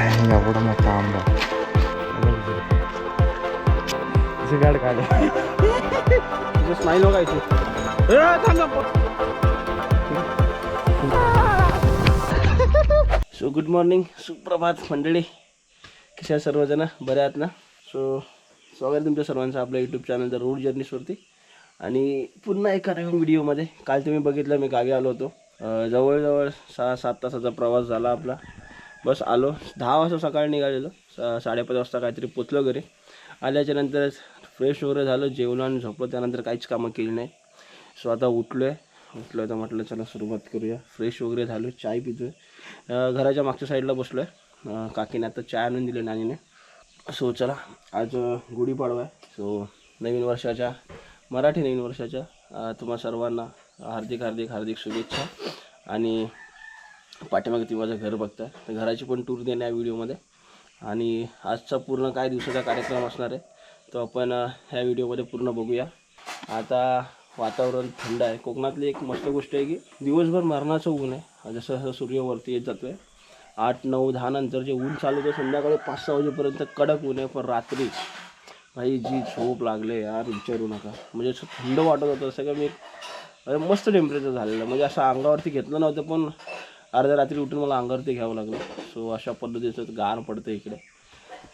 आहे एवढा मोठा आंबा गाड काढ स्माईल बघायची सो गुड मॉर्निंग सुप्रभात मंडळी कशा सर्वजण बरे आहात ना सो स्वागत आहे तुमच्या सर्वांचं आपल्या यूट्यूब चॅनलच्या रोड जर्नीसवरती आणि पुन्हा एका नवीन व्हिडिओमध्ये काल तुम्ही बघितलं मी गावी आलो होतो. जवळजवळ सहा सात तासाचा प्रवास झाला आपला. बस आलो. दहा वाजता सकाळी निघालेलो. साडेपाच वाजता काहीतरी पोचलो घरी. आल्याच्यानंतर फ्रेश वगैरे झालं. जेवलो आणि झोपलो. त्यानंतर काहीच कामं केली नाही. सो आता उठलो आहे उठलो आहे तर म्हटलं चला सुरुवात करूया. फ्रेश वगैरे झालो. चाय पितो आहे घराच्या मागच्या साईडला बसलो आहे काकीने आता चाय आणून दिली नानीने. सो चला आज गुढीपाडवा आहे सो नवीन वर्षाच्या मराठी नवीन वर्षाच्या तुम्हा सर्वांना हार्दिक हार्दिक हार्दिक शुभेच्छा. आणि पाठीमागे ती माझं घर बघताय. तर घराची पण टूर देणे या व्हिडिओमध्ये. आणि आजचा पूर्ण काय दिवसाचा कार्यक्रम असणार आहे तो आपण ह्या व्हिडिओमध्ये पूर्ण बघूया. आता वातावरण थंड आहे. कोकणातली एक मस्त गोष्ट आहे की दिवसभर मरणाचं ऊन आहे. जसं जसं सूर्यवरती येत जातो आहे आठ नऊ दहा नंतर जे ऊन चालू होतं संध्याकाळी पाच सहा वाजेपर्यंत कडक ऊन आहे. पण रात्री भाई जी झोप लागले यार विचारू नका. म्हणजे असं थंड वाटत होतं. असं का मी मस्त टेम्परेचर झालेलं म्हणजे असं अंगावरती घेतलं नव्हतं पण अर्ध्या रात्री उठून मला अंगावरती घ्यावं लागलं. सो अशा पद्धतीचं गार पडतं इकडे.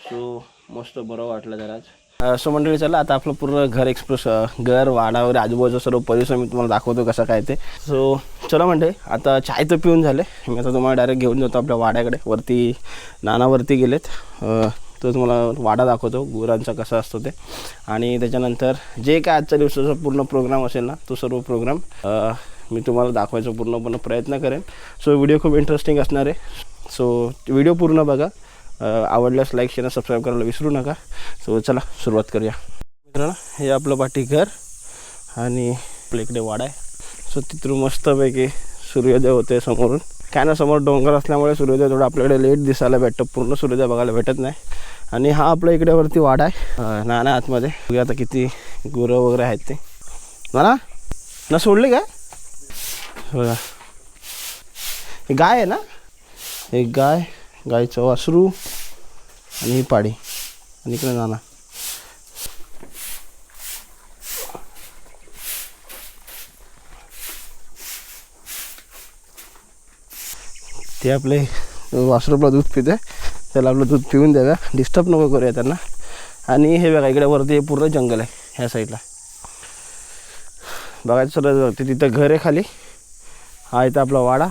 सो मस्त बरं वाटलं जरा सो मंडळी चला आता आपलं पूर्ण घर एक्सप्रेस घर वाडा वगैरे आजूबाजूचा सर्व परिसर मी तुम्हाला दाखवतो कसं काय ते. सो चला मंडळी आता चाय तर पिऊन झाले. मी आता तुम्हाला डायरेक्ट घेऊन जातो आपल्या वाड्याकडे. वरती नानावरती गेलेत. तो तुम्हाला वाडा दाखवतो गुरांचा कसा असतो ते. आणि त्याच्यानंतर जे काय आजच्या दिवसाचा पूर्ण प्रोग्राम असेल ना तो सर्व प्रोग्राम मी तुम्हाला दाखवायचा पूर्णपणे प्रयत्न करेन. सो व्हिडिओ खूप इंटरेस्टिंग असणार आहे. सो व्हिडिओ पूर्ण बघा. आवडल्यास लाईक शेअर सबस्क्राईब करायला विसरू नका. सो चला सुरुवात करूया. मित्रांनो हे आपलं पाठी घर आणि आपल्या इकडे वाडा आहे. सो तिथून मस्तपैकी सूर्योदय होते समोरून. काय ना समोर डोंगर असल्यामुळे सूर्योदय थोडं आपल्याकडे लेट दिसायला भेटतं. पूर्ण सूर्योदय बघायला भेटत नाही. आणि हा आपल्या इकडे वरती वाडा आहे. नाना आतमध्ये. आता किती गुरं वगैरे आहेत ते. नाना ना सोडले काय? बघा. हे गाय आहे ना? एक गाय गायचं वासरू आणि ही पाडी आणि इकडे नाना. ते आपले वासरू आपलं दूध पिते. त्याला आपलं दूध पिऊन द्याव्या डिस्टर्ब नको करूया त्यांना. आणि हे बघा इकडे वरती पूर्ण जंगल आहे ह्या साईडला बघायचं सर ते तिथं घर आहे खाली. हा इथं आपला वाडा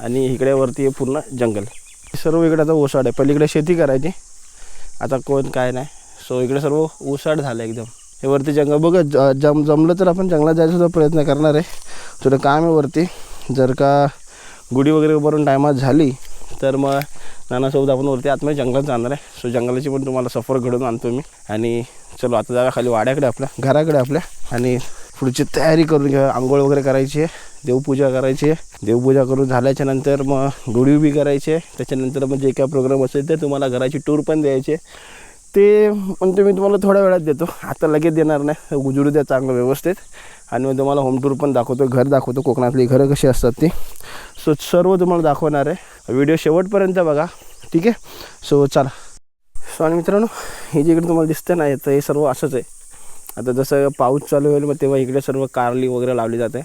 आणि इकडे वरती आहे पूर्ण जंगल. सर्व इकडे आता ओसाड आहे. पलीकडे शेती करायची. आता कोण काय नाही. सो इकडे सर्व ओसाड झालं एकदम. हे वरती जंगल बघा ज- जम जमलं तर आपण जंगलात जायचा प्रयत्न करणार आहे. थोडं काम आहे वरती. जर का गुढी वगैरे भरून टायमात झाली तर मग नानासोबत आपण वरती आतमध्ये जंगलात जाणार आहे. सो जंगलाची पण तुम्हाला सफर घडून आणतो मी. आणि चलो आता जागा खाली वाड्याकडे आपल्या घराकडे आपल्या. आणि पुढची तयारी करून घ्या. आंघोळ वगैरे करायची आहे. देवपूजा करायची आहे. देवपूजा करून झाल्याच्यानंतर मग गुढी उभी करायची आहे. त्याच्यानंतर मग जे काय प्रोग्राम असेल ते तुम्हाला घराची टूर पण द्यायचे ते म्हणजे मी तुम्हाला थोड्या वेळात देतो. आता लगेच देणार नाही. गुजरू द्या चांगलं व्यवस्थित. आणि मग तुम्हाला होम टूर पण दाखवतो. घर दाखवतो. कोकणातली घरं कशी असतात ती. सो सर्व तुम्हाला दाखवणार आहे. व्हिडिओ शेवटपर्यंत बघा. ठीक आहे? सो चला. सो आणि मित्रांनो हे जे इकडे तुम्हाला दिसतं ना तर हे सर्व असंच आहे. आता जसं पाऊस चालू होईल मग तेव्हा इकडे सर्व कारली वगैरे लावली जाते.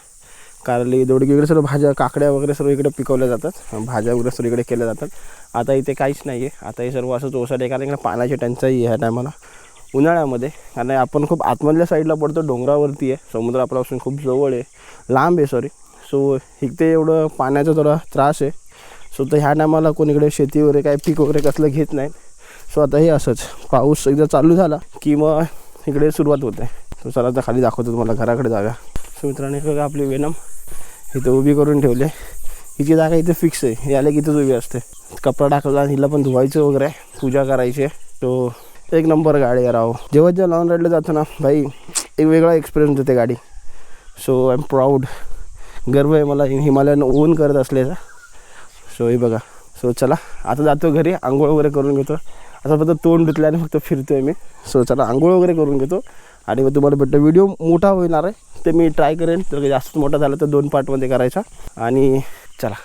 कारली दोडकी वगैरे सर्व भाज्या काकड्या वगैरे सर्व इकडे पिकवल्या जातात. भाज्या वगैरे सर्व इकडे केल्या जातात. आता इथे काहीच नाही आहे आता हे सर्व असंच ओसाड आहे कारण इकडे पाण्याची टंचाई आहे ह्या टायमाला उन्हाळ्यामध्ये कारण आपण खूप आतमधल्या साईडला पडतो डोंगरावरती आहे. समुद्र आपल्यापासून खूप जवळ आहे. लांब आहे सॉरी सो इथे एवढं पाण्याचा थोडा त्रास आहे. सो तर ह्या टायमाला कोण इकडे शेती वगैरे काय पीक वगैरे कसलं घेत नाही. सो आता हे असंच. पाऊस एकदा चालू झाला की मग इकडे सुरुवात होते. तो चला आता खाली दाखवतो तुम्हाला. घराकडे जाव्या सो मित्रांनो बघा आपली वेनम इथं उभी करून ठेवली आहे. हिची जागा इथे फिक्स आहे. ही की इथंच उभी असते. कपडा टाकला हिला पण धुवायचं वगैरे पूजा करायची आहे. तो एक नंबर गाडी आहे राव. जेव्हा जेव्हा लॉंग राईडला जातो ना भाई एक वेगळा एक्सपिरियन्स देते गाडी. सो आय एम प्राऊड गर्व आहे मला. हिमालयन ओन करत असल्याचा सो हे बघा. सो चला. आता जातो घरी. आंघोळ वगैरे करून घेतो. आता फक्त तोंड धुतल्याने फक्त फिरतोय मी. सो चला. आंघोळ वगैरे करून घेतो. आणि मग तुम्हाला भेटतो. व्हिडिओ मोठा होणार आहे. ते मी ट्राय करेन. तर जास्त मोठा झाला तर दोन पार्टमध्ये करायचा. आणि चला.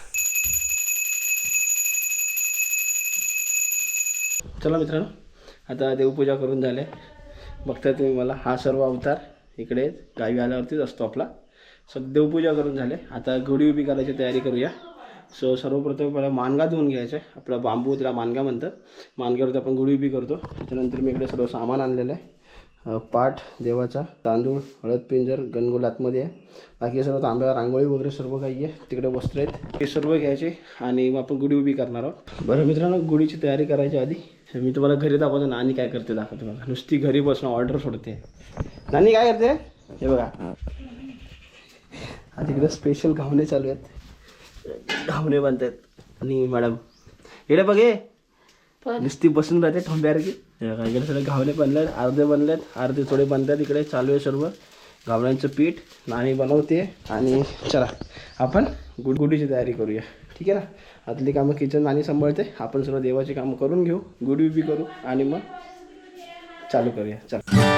चला मित्रांनो आता देवपूजा करून झाले. बघता तुम्ही मला हा सर्व अवतार इकडे गावी आल्यावरतीच असतो आपला. सो देवपूजा करून झाले. आता गुढी उभी करायची तयारी करूया. सो सर्वप्रथम मला मानगा धुवून घ्यायचा आहे. आपला बांबू त्याला मानगा म्हणतात. मानग्यावरती आपण गुढी उभी करतो. त्याच्यानंतर मी इकडे सर्व सामान आणलेलं आहे. पाठ देवाचा तांदूळ हळद पिंजर गणगोल आतमध्ये आहे. बाकी सर्व तांब्या रांगोळी वगैरे सर्व काही आहे. तिकडे वस्त्र आहेत. हे सर्व घ्यायचे आणि मग आपण गुढी उभी करणार आहोत. बरं मित्रांनो गुढीची तयारी करायच्या आधी. मी तुम्हाला घरी दाखवतो. नानी काय करते दाखवतो बघा. नुसती घरी बसून ऑर्डर सोडते. नानी काय करते? हे बघा. आता इकडे स्पेशल घावणे चालू आहेत. घावणे बांधतायत आणि मॅडम इकडे बघे. नुसती बसून राहते ठोंब्यासारखी. काय बघा, घावले सगळे आहेत बनलेत अर्धे बनलेत अर्धे थोडे बनतात इकडे चालू आहे सर्व. घावण्यांचं पीठ नाणी बनवते आणि चला आपण गुडगुडीची तयारी करूया. ठीक आहे ना? आतली कामं किचन नाणी सांभाळते. आपण सर्व देवाची कामं करून घेऊ गुडी उभी करू आणि मग चालू करूया. चला.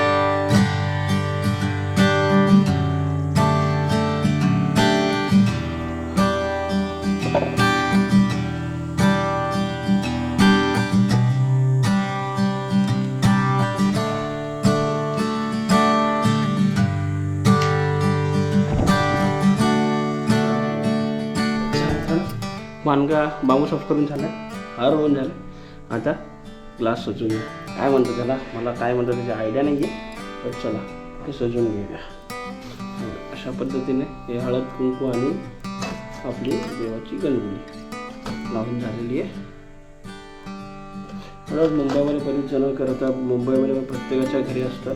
मानगा बांबू साफ करून झाला हार होऊन झालं. आता ग्लास सजवून घे काय म्हणतो त्याला? मला काय म्हणतो त्याची आयडिया नाही आहे तर चला ते सजून घेऊया. अशा पद्धतीने हे हळद कुंकू आणि आपली देवाची गणगुली लावून झालेली आहे. हळद मुंबईमध्ये बरेच जण करतात मुंबईमध्ये प्रत्येकाच्या घरी असतात.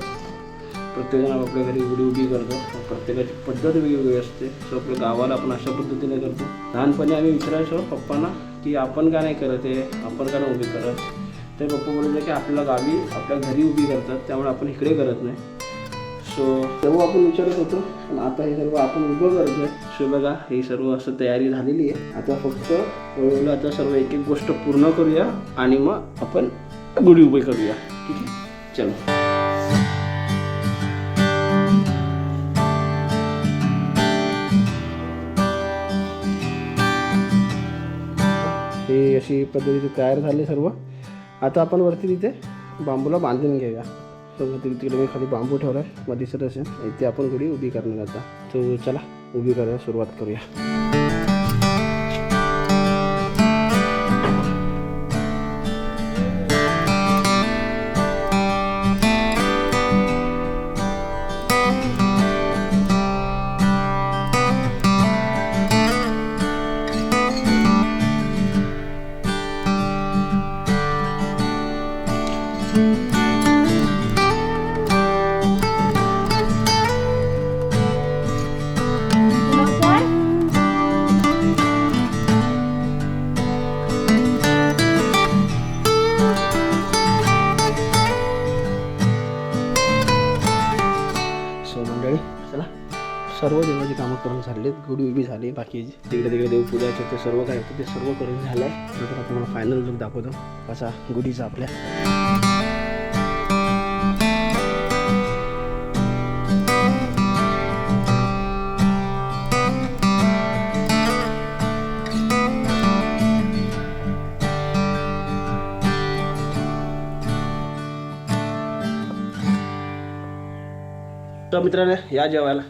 प्रत्येकजण आपल्या घरी उडी उभी करतो. प्रत्येकाची पद्धत वेगवेगळी असते. सो आपल्या गावाला आपण अशा पद्धतीने करतो. लहानपणी आम्ही विचारायचो पप्पांना की आपण का नाही करत आहे आपण का नाही उभी करत? ते पप्पा बोलायचे की आपल्या गावी आपल्या घरी उभी करतात. त्यामुळे आपण इकडे करत नाही. सो तेव्हा आपण विचारत होतो. पण आता हे सर्व आपण उभं करतोय. सो बघा ही सर्व असं तयारी झालेली आहे. आता फक्त हळूहळू आता सर्व एक एक गोष्ट पूर्ण करूया आणि मग आपण गुढी उभी करूया. ठीक आहे? चलो. हे अशी पद्धतीचे तयार झाले सर्व. आता आपण वरती तिथे बांबूला बांधून घेऊया. तर तिकडे तिकडे मी खाली बांबू ठेवला आहे. मग दिसत असेल इथे आपण गुढी उभी करणार आता. तो चला उभी करायला सुरुवात करूया. करून झालेत गुढी उभी झाली बाकी तिकडे तिकडे देव पूजाचे ते सर्व काय होतं ते सर्व करून झालं आहे नंतर आपण मला फायनल लुक दाखवतो. कसा गुढीचा आपल्या. तर मित्रांनो या जेवायला.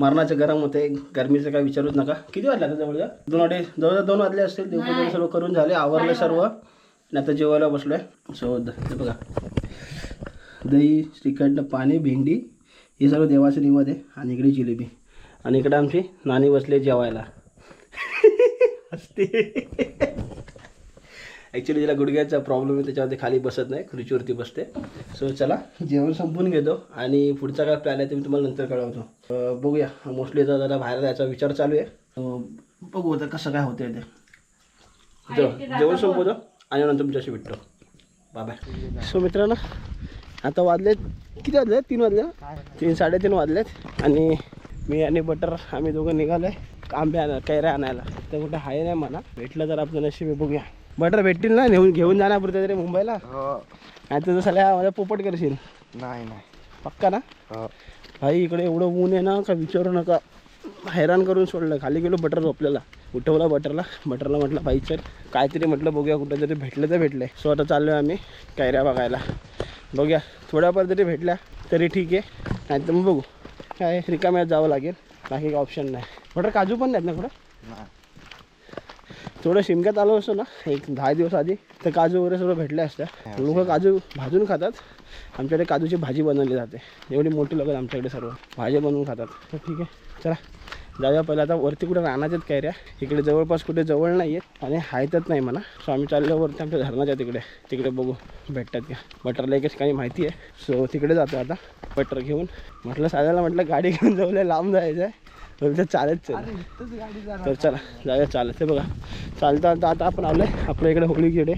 मरणाचं गरम होते गरमीचं काय विचारूच नका. किती वाजले आता जवळ दोन वाटे जवळ दोन वाजले असतील. देवपूजा सर्व करून झाले आवरले सर्व. आणि आता जेवायला बसलोय. सो द हे बघा. दही श्रीखंड पाणी भेंडी हे सर्व देवाचं निवड आहे. आणि इकडे जिलेबी. आणि इकडे आमची नानी बसले जेवायला. असते ॲक्च्युली जिला गुडघ्याचा प्रॉब्लेम आहे त्याच्यावरती खाली बसत नाही खुर्चीवरती बसते. सो चला जेवण संपून घेतो. आणि पुढचा काय प्लॅन आहे ते मी तुम्हाला नंतर कळवतो. बघूया. मोस्टली आता जरा बाहेर जायचा विचार चालू आहे. बघू आता कसं काय होतंय ते. जेव- जेवण संपवतो आणि नंतर तुमच्याशी भेटतो. बाय सो मित्रांनो आता वाजलेत किती वाजले तीन वाजले. ना? तीन साडेतीन वाजलेत. आणि मी आणि बटर आम्ही दोघं निघालोय आंबे आणा कैऱ्या आणायला. तर कुठं आहे नाही मला भेटलं तर आपलं नशीब आहे, बघूया. बटर भेटतील ना? नेऊन घेऊन जाणार पुरते तरी मुंबईला? नाही तर सगळ्या माझ्या पोपट करशील. नाही नाही. पक्का ना? भाई इकडे एवढं ऊन आहे ना का विचारू नका. हैराण करून सोडलं. खाली गेलो बटर झोपलेला. उठवला बटरला बटरला म्हटलं बाई चल. काहीतरी म्हटलं बघूया कुठं तरी भेटलं तर भेटलं सो आता चाललो आहे आम्ही कैऱ्या बघायला. बघूया. थोड्याफार जरी भेटल्या तरी ठीक आहे. नाही तर मग बघू. काय रिकाम्यात जावं लागेल. बाकी काही ऑप्शन नाही. बटर काजू पण नाहीत ना कुठं? थोडं शिमक्यात आलो असतो ना एक दहा दिवस आधी तर काजू वगैरे सगळं भेटले असत्या. लोक काजू भाजून खातात. आमच्याकडे काजूची भाजी बनवली जाते. एवढी मोठी आहेत आमच्याकडे सर्व. भाजी बनवून खातात. तर ठीक आहे. चला. जाऊया पहिलं. आता वरती कुठे रानाच्यात कैऱ्या इकडे जवळपास कुठे जवळ नाही आहेत आणि हायतच नाही म्हणा. सो आम्ही चाललो वरती आमच्या धरणाच्या तिकडे. तिकडे बघू. भेटतात का? बटरला एकच काही माहिती आहे. सो तिकडे जातो आता. बटर घेऊन. म्हटलं साध्याला म्हटलं गाडी घेऊन जाऊया. लांब जायचं आहे. बोलतो चालत चल. तर चला. जाऊया चालत. बघा. चालता आता आपण आलो आहे आपल्या इकडे होळीकडे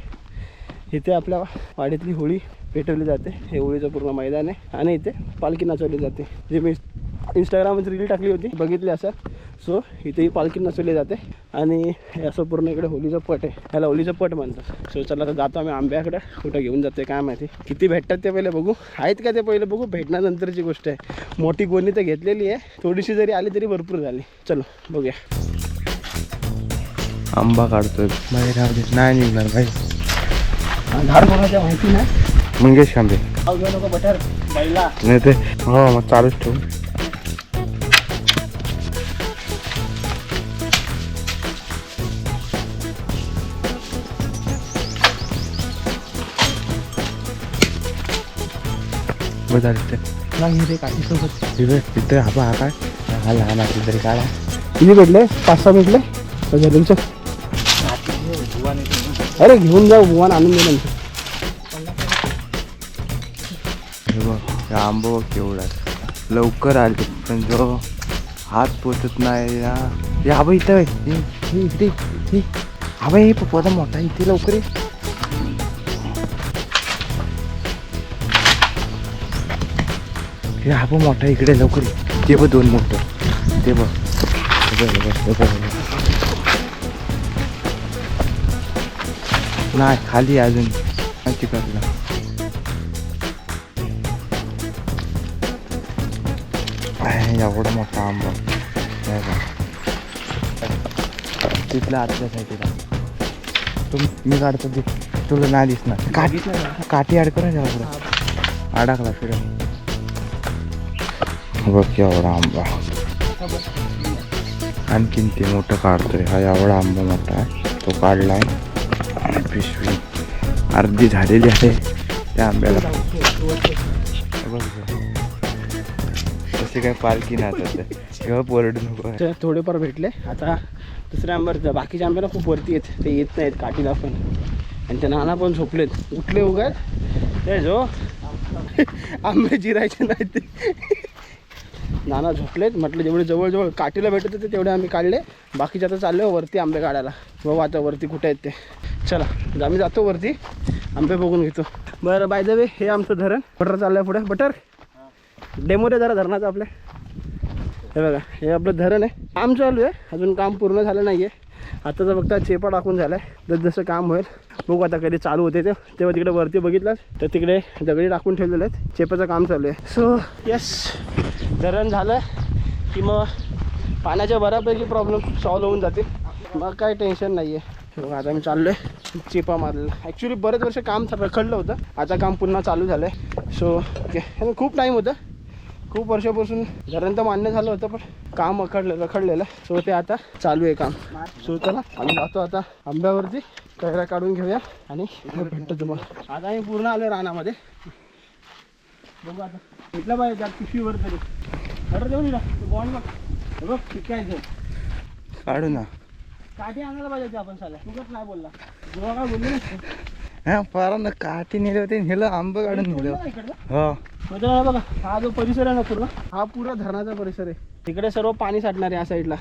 इथे आपल्या वाडीतली होळी पेटवली जाते. हे होळीचं पूर्ण मैदान आहे. आणि इथे पालखी नाचवली जाते. जे मी इंस्टाग्रामवर रील टाकली होती. बघितली असं सो इथे ही पालखी नाचवली जाते. आणि हे असं पूर्ण इकडे होलीचं पट आहे. ह्याला होलीचं पट म्हणतात. सो चला आता जातो आम्ही आंब्याकडे. कुठं घेऊन जाते काय माहिती. किती भेटतात ते पहिले बघू. आहेत का ते पहिले बघू. भेटण्यानंतरची गोष्ट आहे. मोठी गोणी तर घेतलेली आहे. थोडीशी जरी आली तरी भरपूर झाली. चलो बघूया. आंबा काढतोय. बाहेर नाही निघणार झाड कोणाच्या माहिती नाही. मंगेश बैला नाही ते हो मग चालूच ठेवू. बघा हा काय? हा लहान असेल तरी काढा. किती भेटले? पाच सहा भेटले? बघा तुमचं अरे घेऊन जाऊ भुवान आणून दे हे बघ हे आंबा बघ केवढा आहे. लवकर आले पण जो हात पोचत नाही ना हे आबा इथं हे, इकडे हे. आबा हे पप्पा मोठा इथे लवकर ये. हे आबा मोठा इकडे लवकर ते बघ दोन मोठं. ते बघ. नाही खाली अजून. एवढा मोठा आंबा. हे बघ. तिथला आतल्या साईडला तुम मी काढतो ते. तुला नाही दिसणार. काठी काठी अडकू ना त्याला पुढं. अडकला फिर. बघ एवढा आंबा. आणखीन ते मोठं काढतोय हा एवढा आंबा मोठा आहे. तो काढलाय. आणि पिशवी. अर्धी झालेली आहे. त्या आंब्याला. असे काय पालखी नाचत किंवा पोरडू नको थोडेफार भेटले. आता दुसऱ्या आंब्यावर बाकीच्या आंब्याला खूप वरती येत ते येत नाहीत काठीला पण. आणि ते नाना पण झोपलेत. उठले उगाच. ते जो. आंबे जिरायचे नाहीत. ते नाना झोपलेत. म्हटलं जेवढे जवळजवळ काठीला भेटत होते तेवढे आम्ही काढले. बाकीचे आता चाललो हो वरती आंबे काढायला. बघू आता वरती कुठे आहेत ते. चला आम्ही जातो वरती. आंबे बघून घेतो. बरं बाय द वे हे आमचं धरण. बटर चाललं पुढे. बटर? डेमो दे जरा धरणाचं आपल्या. हे बघा हे आपलं धरण आहे. काम चालू आहे. अजून काम पूर्ण झालं नाही आहे आता फक्त चेपा टाकून झाला आहे जसं जसं काम होईल. बघू आता कधी चालू होते ते. तेव्हा तिकडे वरती बघितलं तर तिकडे दगडी टाकून ठेवलेले आहेत. चेपाचं काम चालू आहे. सो येस धरण झालं की मग पाण्याच्या बऱ्यापैकी प्रॉब्लेम सॉल्व होऊन जातील. मग काय टेन्शन नाही आहे बघा आता मी चाललो आहे चेपा मारलं ॲक्च्युली बरेच वर्ष काम रखडलं होतं. आता काम पुन्हा चालू झालं आहे सो ओके खूप टाईम होतं. खूप वर्षापासून धरण तर मान्य झालं होतं पण काम अखडलं रखडलेलं सो ते आता चालू आहे काम. सो चला आम्ही जातो आता आंब्यावरती. कैऱ्या काढून घेऊया आणि भेटतो तुम्हाला. आता आम्ही पूर्ण आलो रानामध्ये. बघू आता. भेटला पाहिजे त्यात पिशवीवर तरी. बरं देऊ ना बॉन्ड बघ. बघ शिकायचं काढू ना. काठी आणायला पाहिजे आपण साल्या. तुझंच नाही बोलला. जेव्हा काय बोलले हा पारा ना काठी नेले होते नेलं आंबा काढून नेलं. हो. बघा हा जो परिसर आहे ना पूर्ण हा पुरा धरणाचा परिसर आहे. तिकडे सर्व पाणी साठणार आहे या साईडला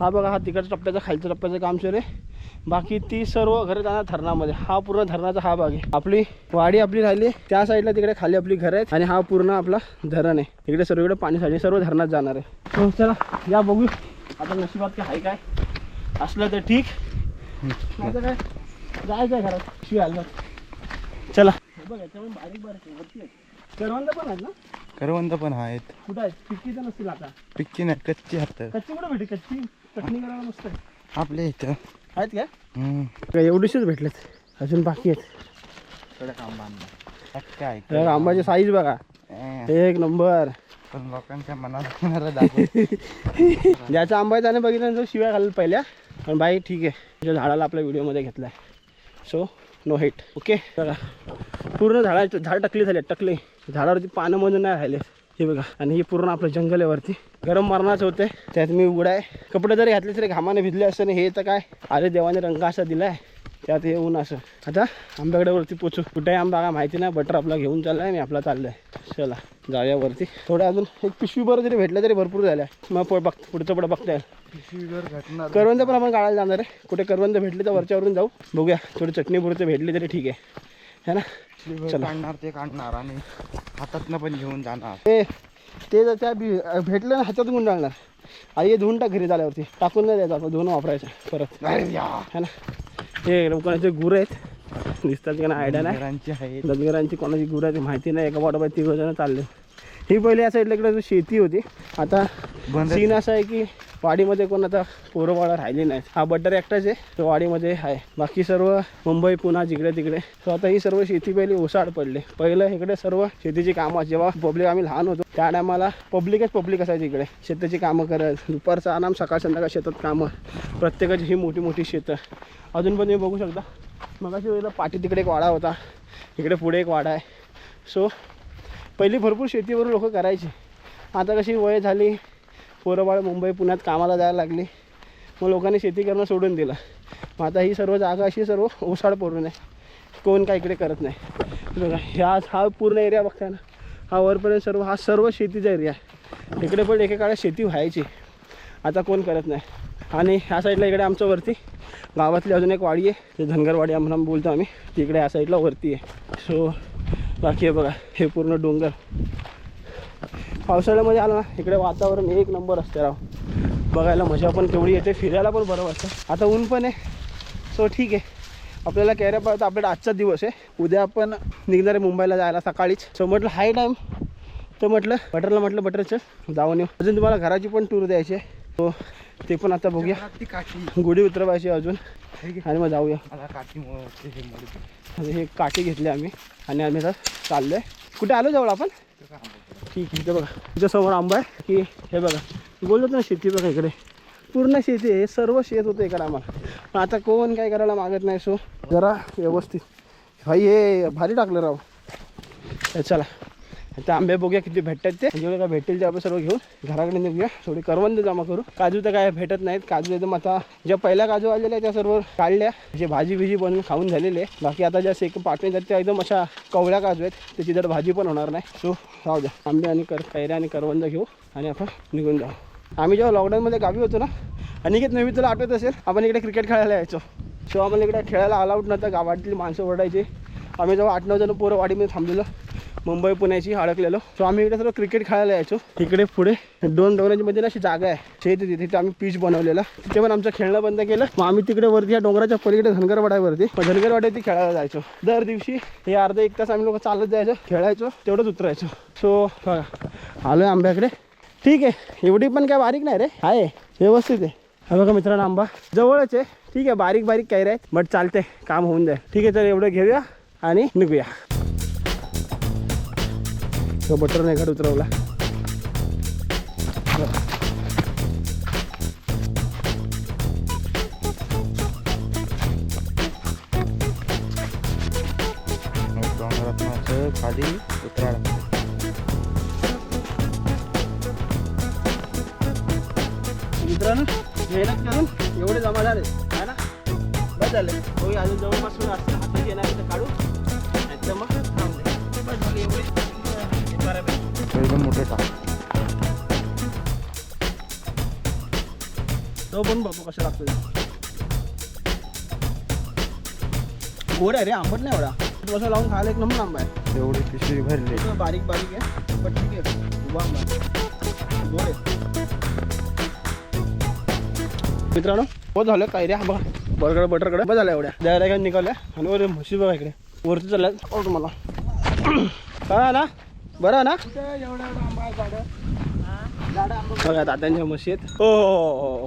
हा बघा हा तिकडच्या टप्प्याचा खालच्या टप्प्याचं काम सुरू आहे. बाकी ती सर्व घरं जाणार धरणामध्ये. हा पूर्ण धरणाचा हा भाग आहे. आपली वाडी आपली राहिली. त्या साईडला तिकडे खाली आपली घरं आहेत आणि हा पूर्ण आपला धरण आहे. इकडे सर्वकडे पाणी साठे सर्व धरणात जाणार आहे. चला या बघू. आता नशिबात काय आहे काय? असलं तर ठीक. काय? जायचं घरात. शिवाय आलं चला. बघ याच्यामध्ये बारीक बारीक आहे, वरती आहे. करवंद पण आहेत ना? करवंद पण आहेत. कुठं आहेत? पिक्की तर नसतील आता. पिक्की नाही कच्ची हात कच्ची कुठं भेटे कच्ची? चटणी करायला मस्त आहे. आपल्या इथं. आहेत का? हम्म. काय एवढीशीच भेटलेत. अजून बाकी आहेत. तर आंबाची साईज बघा. एक नंबर. पण लोकांच्या मनात येणारं दाखव. ज्याचा आंबा आहे त्याने बघितल्यानंतर शिव्या घालत पहिल्या. पण बाई ठीक आहे. तुझ्या झाडाला आपल्या व्हिडिओमध्ये घेतला आहे सो नो हेट ओके बघा. पूर्ण झाडाचे झाड टकली झाले टकले. झाडावरती पानं मधून नाही राहिले. हे बघा. आणि हे पूर्ण आपलं जंगल आहे वरती. गरम मरणाचं होते त्यात मी उडाय कपडे जरी घातले तरी घामाने भिजले असते आणि हे तर काय? अरे देवाने रंग असा दिलाय. त्यात हे ऊन असं. आता आंब्याकडे वरती पोचू. कुठे आंबा काय माहिती नाही. बटर आपला घेऊन चाललाय. मी आपला चाललाय. चला. जाऊया वरती. थोडं अजून एक पिशवी बरं जरी भेटलं तरी भरपूर झालं मग पुढं बघ पुढचं पुढं बघता येईल. करवंद पण आपण काढायला जाणार आहे. कुठे करवंद भेटले तर वरच्यावरून जाऊ. बघूया. थोडी चटणी पुरते भेटली तरी ठीक आहे. है ना. काढणार ते काढणार आणि हातातनं पण घेऊन जाणार. ते ते जर त्या बी भेटलं ना हातात गुंडाळणार. आई हे धुवून टाक घरी झाल्यावरती. टाकून नाही द्यायचं आपण धुवून वापरायचं. परत. है ना? हे लोकांचे गुरं आहेत? दिसतात का ना आयडिया नाही. आहे. दनगरांची कोणाची गुरं आहे ते माहिती नाही. एका वाटोबाई तिघ जण चालले. ही पहिली या साईडला इकडे शेती होती. आता सीन असा आहे की वाडीमध्ये कोण आता पोरंबाळा राहिली नाहीत. हा बटर एकटाच आहे. तो वाडीमध्ये आहे. बाकी सर्व मुंबई पुन्हा जिकडे तिकडे. सो आता ही सर्व शेती पहिली ओसाड पडले. पहिलं इकडे सर्व शेतीची कामं जेव्हा पब्लिक आम्ही लहान होतो त्या टायमाला पब्लिकच पब्लिक असायची इकडे. शेताची कामं करत दुपारचा आराम सकाळ संध्याकाळ शेतात कामं. प्रत्येकाची ही मोठी मोठी शेतं. अजून पण तुम्ही बघू शकता. मगाशी वेळेला पाठी तिकडे एक वाडा होता. इकडे पुढे एक वाडा आहे. सो पहिली भरपूर शेतीवर लोक करायची. आता कशी वय झाली पोरंबाळ मुंबई पुण्यात कामाला जायला लागली. मग लोकांनी शेती करणं सोडून दिलं. मग आता ही सर्व जागा अशी सर्व ओसाड पडून आहे. कोण काय इकडे करत नाही. बघा ह्या हा पूर्ण एरिया बघताय ना. हा वरपर्यंत सर्व हा सर्व शेतीचा एरिया आहे. इकडे पण एके काळात शेती व्हायची. आता कोण करत नाही. आणि ह्या साईडला इकडे आमच्या वरती गावातली अजून एक वाडी आहे. ते धनगरवाडी म्हणून बोलतो आम्ही. तिकडे ह्या साईडला वरती आहे. सो बाकी आहे बघा हे पूर्ण डोंगर. पावसाळ्यामध्ये आलं ना इकडे वातावरण एक नंबर असते राव. बघायला मजा पण तेवढी येते फिरायला पण बरं वाटतं. आता ऊन पण आहे. सो ठीक आहे. आपल्याला कॅऱ्या पाहता आपल्याला आजचा दिवस आहे. उद्या आपण निघणार आहे मुंबईला जायला सकाळीच. सो म्हटलं हाय टाईम तर म्हटलं बटरला म्हटलं बटरचं जाऊन येऊ. अजून तुम्हाला घराची पण टूर द्यायची आहे. सो ते पण आता बघूया. ती काठी. गुढी उतरवायची अजून. आणि मग जाऊया. हे काठी घेतली आम्ही. आणि आम्ही आता चाललो आहे कुठे आलो जवळ आपण? ठीक आहे बघा. तुझ्यासमोर आंबा आहे. की हे बघा बोलत ना शेती बघा इकडे. पूर्ण शेती आहे सर्व शेत होतं इकडे आम्हाला. पण आता कोण काय करायला मागत नाही सो जरा व्यवस्थित. भाई हे भारी टाकलं राव. चला. आता आंबे बघूया किती भेटतात ते. म्हणजे जेवढे काय भेटतील ते आपण सर्व घेऊन घराकडे निघूया. थोडी करवंद जमा करू. काजू तर काय भेटत नाहीत. काजू एकदम आता ज्या पहिल्या काजू आलेल्या त्या सर्व काढल्या. जे भाजी बिजी बनवून खाऊन झालेले. आहे बाकी आता ज्या सेक पाठवून त्या एकदम अशा कवळ्या काजू आहेत. त्याची जर भाजी पण होणार नाही. सो राहू द्या. आंबे आणि कर कैऱ्या आणि करवंद घेऊ आणि आपण निघून जाऊ. आम्ही जेव्हा लॉकडाऊनमध्ये गावी होतो ना अनिकेत नवी तुला आठवत असेल आपण इकडे क्रिकेट खेळायला यायचो. सो आम्हाला इकडे खेळायला अलाउड नव्हतं. गावातली माणसं ओरडायची. आम्ही जेव्हा आठ नऊ जण पोरं वाडीमध्ये थांबलेलो मुंबई पुण्याची अडकलेलो सो आम्ही इकडे सर्व क्रिकेट खेळायला यायचो. इकडे पुढे दोन डोंगरांची मध्ये ना अशी जागा आहे. शेत तिथे. तिथे आम्ही पीच बनवलेला. तिथे पण आमचं खेळणं बंद केलं. मग आम्ही तिकडे वरती या डोंगराच्या पलीकडे धनगरवाड्यावरती मग धनगरवाड्यावरती खेळायला जायचो. दर दिवशी हे अर्धा एक तास आम्ही लोक चालत जायचो. खेळायचो. तेवढंच उतरायचो. सो आलो आलोय आंब्याकडे. ठीक आहे. एवढी पण काय बारीक नाही रे. आहे. व्यवस्थित आहे. हा बघा मित्रांनो आंबा. जवळच आहे. ठीक आहे. बारीक बारीक काही आहेत. बट चालते काम होऊन जाईल. ठीक आहे. तर एवढं घेऊया आणि निघूया. तो बटर नाही काढ उतरवला. खाली उतरा मित्रांनो मेहनत करून एवढे जमा झाले. आहे ना? बस झाले. होई अजून जवळपासून असं हातात येणार तर काढू. नाही तर मग थांबले बस झाले एवढे. पहिलं मोठं टाक तो पण बापू कसं लागतो गोड आहे रे आंबट नाही एवढा थोडासा लावून खायला एक नंबर आंबा आहे तेवढी पिशवी भरली एकदम बारीक बारीक आहे पण ठीक आहे उभा आंबा आहे. गोड आहे मित्रांनो हो झालं काय रे बघा बरगड बटरकडे बघ झालं एवढ्या काय निघाल्या आणि वर म्हशी बघा इकडे वरती चालल्यात ओढ मला काय ना बरं ना बघा दादांच्या मशीद हो हो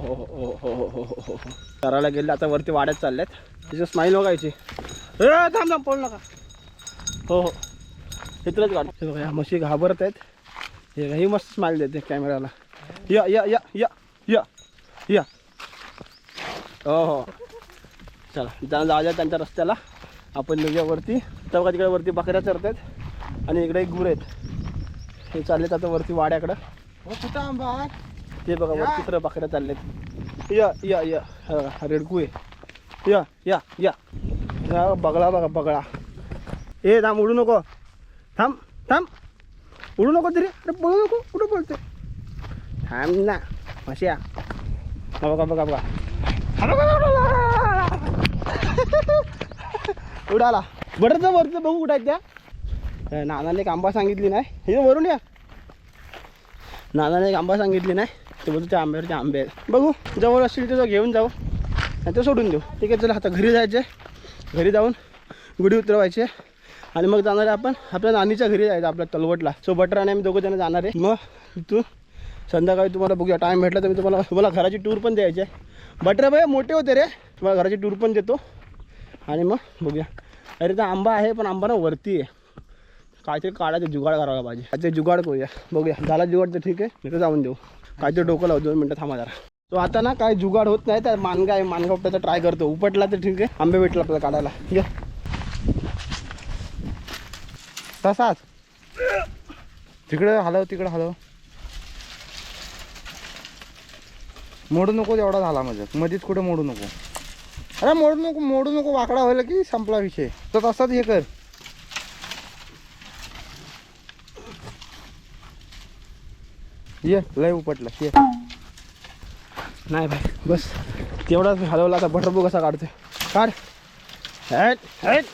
हो हो हो करायला गेले आता वरती वाढत चालल्यात तिचं स्माईल बघायची थांब थांब पळू नका हो हो इथलंच वाटतं बघा या म्हशी घाबरत आहेत हे मस्त स्माईल देते कॅमेराला या या या या या या हो हो चला जाऊ जाऊया त्यांच्या रस्त्याला आपण निघ्यावरती तर बघा तिकडे वरती बकऱ्या चरतात आणि इकडे एक गुर आहेत. हे चाललेत आता वरती वाड्याकडं. कुठं आंबा? ते बघा वरती तर बकऱ्या चाललेत या या हा रेडकू आहे. या या या. या बगळा बघा बगळा. ए थांब उडू नको. थांब थांब. उडू नको तरी. अरे पळू नको कुठं पळते थांब ना माश्या हा बघा बघा बघा. हा. उडाला. बरं तर वरचं बघू अ, नानाने एक आंबा सांगितली नाही. हे वरून या. नानाने एक आंबा सांगितली नाही. ते बोलतो त्या आंब्यावर ते आंबे आहेत. बघू जवळ असतील तर घेऊन जाऊ. आणि ते सोडून देऊ. ठीक आहे चला आता घरी जायचे घरी जाऊन गुढी उतरवायची आणि मग जाणार आहे आपण आपल्या नानीच्या घरी जायचं आपल्या तलवटला. सो बटर आणि आम्ही दोघं जण जाणार आहे. मग तिथून संध्याकाळी तुम्हाला बघूया. टाईम भेटला तर मी तुम्हाला तुम्हाला घराची टूर पण द्यायची आहे. बटर भाई मोठे होते रे. तुम्हाला घराची टूर पण देतो. आणि मग बघूया. अरे तर आंबा आहे पण आंबा ना वरती आहे. काहीतरी काढायचं जुगाड करायला पाहिजे. काहीतरी जुगाड करूया. बघूया. झाला जुगाड तर ठीक आहे. नाही जाऊन देऊ. काहीतरी डोकं लावू. दोन मिनटं थांबा जरा. तो आता ना काय जुगाड होत नाही तर मानगा आहे. मानगा उपटायचा ट्राय करतो. उपटला तर ठीक आहे. आंबे भेटला आपल्याला काढायला. ये तसाच. तिकडे हलव तिकडे हलव. मोडू नको एवढा झाला माझं मध्येच कुठे मोडू नको. अरे मोडू नको मोडू नको. वाकडा व्हायला की संपला विषय. तर तसाच हे कर. ये लय उपटला ये. नाही भाई बस. तेवढाच मी हलवला आता बटरबो कसा काढते काढ. हॅट हॅट.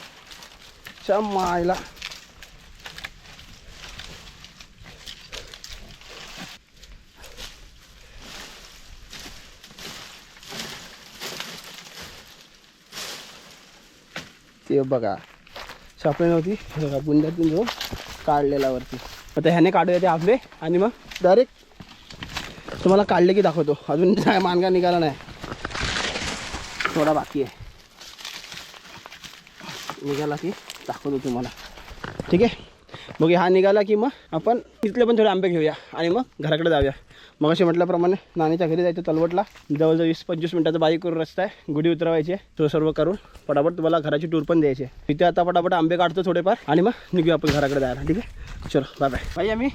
ते बघा सापळे नव्हती. बघा बुंद्यातून जो काढलेला वरती. आता ह्याने काढूया ते आंबे आणि मग डायरेक्ट तुम्हाला काढले की दाखवतो. अजून काय मानगा निघाला नाही. थोडा बाकी आहे. निघाला की दाखवतो तुम्हाला. ठीक आहे? मग हा निघाला की मग आपण तिथले पण थोडे आंबे घेऊया आणि मग घराकडे जाऊया. मग असे म्हटल्याप्रमाणे नानीच्या घरी जायचं तलवटला. जवळजवळ वीस पंचवीस मिनिटाचा बाईक करून रस्ता आहे. गुढी उतरवायची आहे. तो सर्व करून पटापट तुम्हाला घराची टूर पण द्यायची आहे. तिथे आता पटापट आंबे काढतो थोडेफार आणि मग निघूया आपण घराकडे जायला. ठीक आहे? चलो बाय बाय भाई आम्ही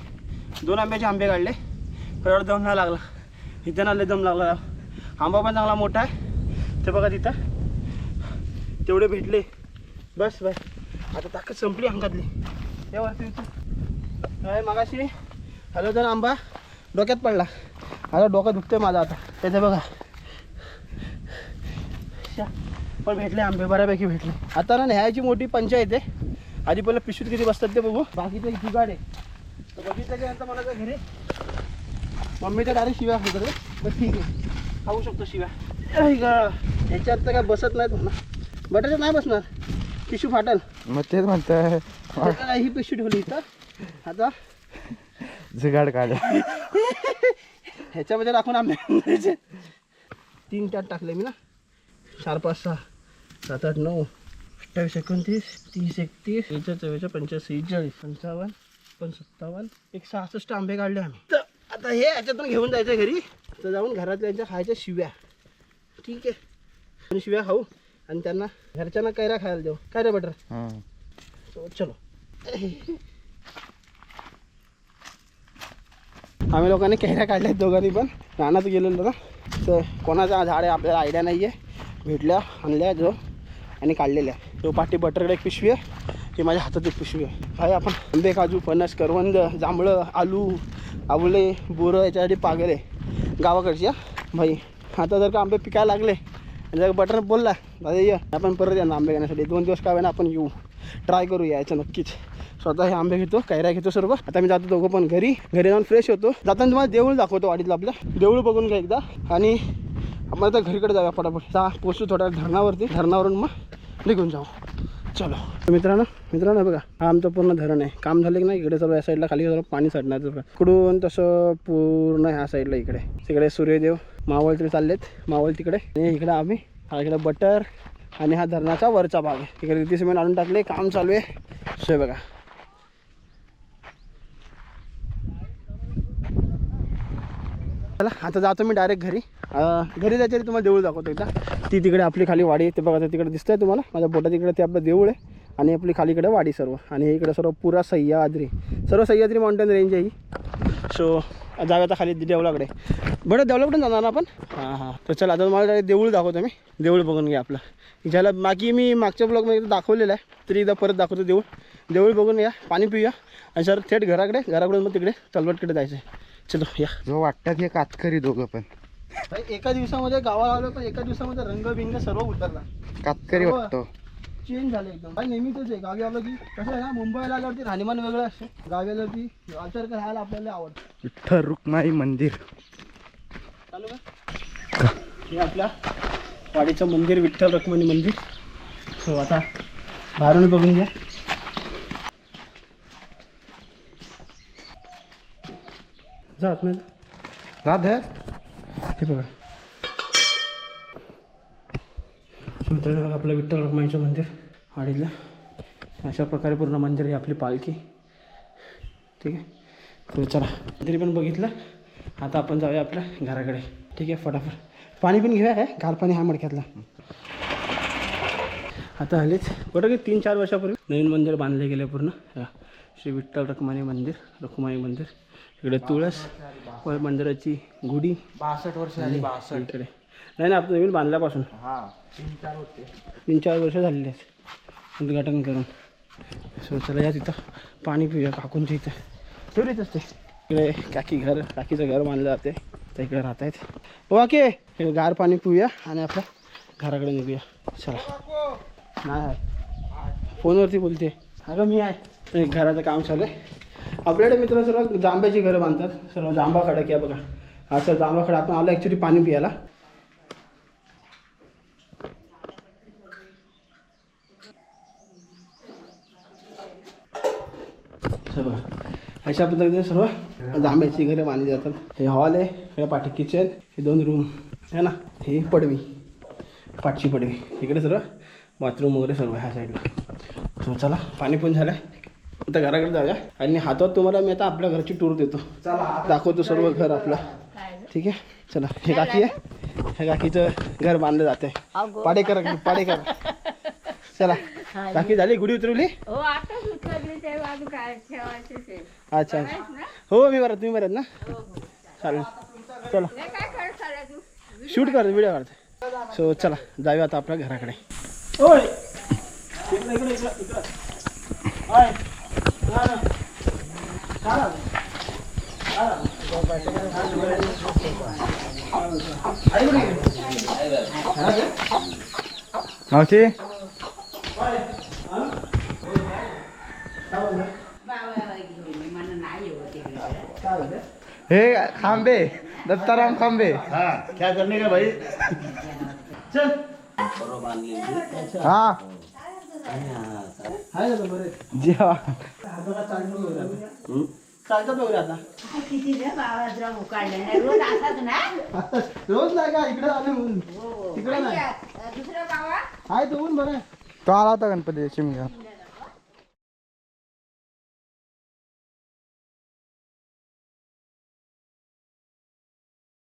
दोन आंब्याचे आंबे काढले. एवढा दम नाही लागला. इथे ना लय दम लागला. आंबा पण चांगला मोठा आहे. ते बघा तिथं. तेवढे भेटले. बस बस. आता ताकद संपली अंगातली. या वरती काय मगाशी हॅलो तर आंबा डोक्यात पडला. आता डोकं दुखतंय माझं आता. त्याचं बघा. पण भेटले आंबे. बऱ्यापैकी भेटले. आता ना न्यायाची मोठी पंचायत आहे. आधी पहिलं पिशवीत किती बसतात ते बघू. बाकीचं जुगाड आहे. तर बघितलं की नंतर मला घरी मम्मी तर डायरेक्ट शिव्या खात रे. ठीक आहे. खाऊ शकतो शिव्या. ह्याच्यात तर काय बसत नाहीत म्हणा. बटाट्यात नाही बसणार. पिशू फाटल. मग तेच म्हणतंय. आता ही पिशवी ठेवली इथं. आता. जुगाड काढ. ह्याच्यामध्ये टाकून आंबे. तीन टाट टाकले मी ना. चार पाच सहा सात आठ नऊ अठ्ठावीस एकोणतीस तीस एकतीस चव्वेचाळीस पंचाळीस सेहेचाळीस पंचावन्न पण सत्तावन्न एक सहासष्ट आंबे काढले आम्ही. तर आता हे ह्याच्यातून घेऊन जायचं घरी. तर जाऊन घरातल्यांच्या खायच्या शिव्या. ठीक आहे. आणि शिव्या खाऊ. आणि त्यांना घरच्यांना कैरा खायला देऊ. काय रे बटर. हां. चलो. आम्ही लोकांनी कैऱ्या काढल्या दोघांनी पण. रानात गेलेलो ना. तर कोणाचा झाड आहे आपल्याला आयडिया नाही आहे भेटल्या आणल्या जो. आणि काढलेल्या. तो पाठी बटरकडे एक पिशवी आहे. हे माझ्या हातात एक पिशवी आहे. काय आपण आंबे काजू फणस करवंद जांभळं आलू आवळे बोरं याच्यासाठी पागल आहे. गावाकडची भाई आता जर का आंबे पिकायला लागले आणि जर बटर बोलला दादा ये आपण परत येणार आंबे घेण्यासाठी. दोन दिवस काय ना आपण येऊ. ट्राय करू यायचं नक्कीच. स्वतः हे आंबे घेतो कैऱ्या घेतो सर्व. आता मी जातो दोघं पण घरी. घरी जाऊन फ्रेश होतो. जाताना तुम्हाला देऊळ दाखवतो वाडीतलं आपल्या देऊळ बघून घ्या एकदा. आणि आपण आता घरीकडे जाऊया पटापट जा पोचू थोड्या धरणावरती. धरणावरून मग निघून जाऊ. चलो. मित्रांनो मित्रांनो बघा हा आमचं पूर्ण धरण आहे. काम झालं की नाही? इकडे सर्व या साईडला खाली सर्व पाणी चढणार इकडून तसं पूर्ण ह्या साईडला इकडे. तिकडे सूर्यदेव मावळ तरी चाललेत. मावळ तिकडे. आणि इकडे आम्ही हा इकडे बटर आणि हा धरणाचा वरचा भाग आहे. इकडे रिती सिमेंट आणून टाकले काम चालू आहे. सोय बघा. चला आता जातो मी डायरेक्ट घरी. घरी जायच्या तुम्हाला देऊळ दाखवतो एकदा. ती तिकडे आपली खाली वाडी आहे ते बघा तिकडे दिसतंय तुम्हाला. माझ्या बोटा तिकडे ते आपलं देऊळ आहे आणि आपली खालीकडे वाडी सर्व. आणि इकडे सर्व पुरा सह्याद्री. सर्व सह्याद्री माउंटेन रेंज आहे ही. सो जाऊया आता खाली देवळाकडे. बरं देवळाकडून जाणार ना आपण? हां हां. तर चला आता मला देऊळ दाखवतो मी. देऊळ बघून घ्या आपलं. ज्याला बाकी मी मागच्या ब्लॉगमध्ये एकदा दाखवलेलं आहे तरी एकदा परत दाखवतो देऊळ. देऊळ बघून या पाणी पिऊया. आणि सर थेट घराकडे घराकडून मग तिकडे तलवटकडे जायचं आहे चलो या. जो वाटतात हे कातकरी दोघं पण. भाई, एका दिवसामध्ये गावाला आलो पण एका दिवसामध्ये रंग बिंग सर्व उतरला. कातकरी हो. वाटतो. चेंज झालं एकदम. भाई नेहमीच आहे. गावी आलं की कसं आहे ना मुंबईला आल्यावरती राहणीमान वेगळं असते. गावी आल्यावरती आचार राहायला आपल्याला आवडतं. विठ्ठल रुक्माई मंदिर. चालू का हे आपल्या वाडीचं मंदिर विठ्ठल रखुमाई मंदिर. हो आता बाहेरून बघून घ्या. जा आतमध्ये. राधे हे बघा. सुंदर आपलं विठ्ठल रखुमाईचं मंदिर वाडीला अशा प्रकारे पूर्ण मंदिर आहे आपली पालखी. ठीक आहे? तर चला तरी पण बघितलं. आता आपण जाऊया आपल्या घराकडे. ठीक आहे? फटाफट. पाणी पण घेऊया काय गार पाणी हा मडक्यातला. आता हल्लीच की तीन चार वर्षापूर्वी नवीन मंदिर बांधले गेले पूर्ण. श्री विठ्ठल रखुमाई मंदिर रखुमाई मंदिर. इकडे तुळस व मंदिराची गुढी. बासष्ट वर्ष आणि इकडे. नाही ना आपण नवीन बांधल्यापासून. हा तीन चार होते. तीन चार वर्ष झालेली आहेत. उद्घाटन करून. सो चला या तिथं. पाणी पिऊया काकूंच्या इथं. तेवढीच असते इकडे काकी घर काकीचं घर बांधलं जाते. तर इकडे राहत आहेत ओके इकडे गार पाणी पिऊया आणि आपल्या घराकडे निघूया. चला. नाही फोनवरती बोलते. अगं मी आहे. एक घराचं काम चालू आहे. आपल्याकडे मित्र सर्व जांब्याची घरं बांधतात. सर्व जांभा खडक आहे बघा. असं जांभा खडा. आपण आलो ॲक्च्युली पाणी पियाला सर्व अशा पद्धतीने सर्व जांभ्याची घरे बांधली जातात. हे हॉल आहे. हे पाठी किचन हे दोन रूम आहे ना? ही पडवी. पाठची पडवी. इकडे सर्व बाथरूम वगैरे सर्व ह्या साईडला सो चला पाणी पण झालं आहे आता घराकडे जाऊया. आणि हातात तुम्हाला मी आता आपल्या घरची टूर देतो. चला दाखवतो सर्व घर आपलं. ठीक आहे? चला हे काकी आहे. हे काकीचं घर बांधलं जाते पाडेकर पाडेकर चला. काकी झाली गुढी उतरवली? हो अच्छा. अच्छा हो मी बरं तुम्ही बरं ना? चालेल. चला. काय करत चालला तू. शूट करतो व्हिडिओ काढतो. सो चला जाऊया आता आपल्या घराकडे. ओय. इकडे इकडे इकडे इकडे ओय ना, ना. चाला. चाला. आई कुठे गेली? हा, गे? मावशी ओय, हा? काय बोलला? मला नाही होत इकडे. काय बोलला? हे खांबे दत्ताराम खांबे चल हा हाय ना बरे जेवा. चालतात वगैरे आता किती रे बाबाजराव उकाळले नाही रोज असाच ना? आता रोज नाही का? इकडे आले म्हणून. तिकडे नाही. दुसरं गावा? हाय तो ऊन बरं. तो आला होता गणपती शिमगा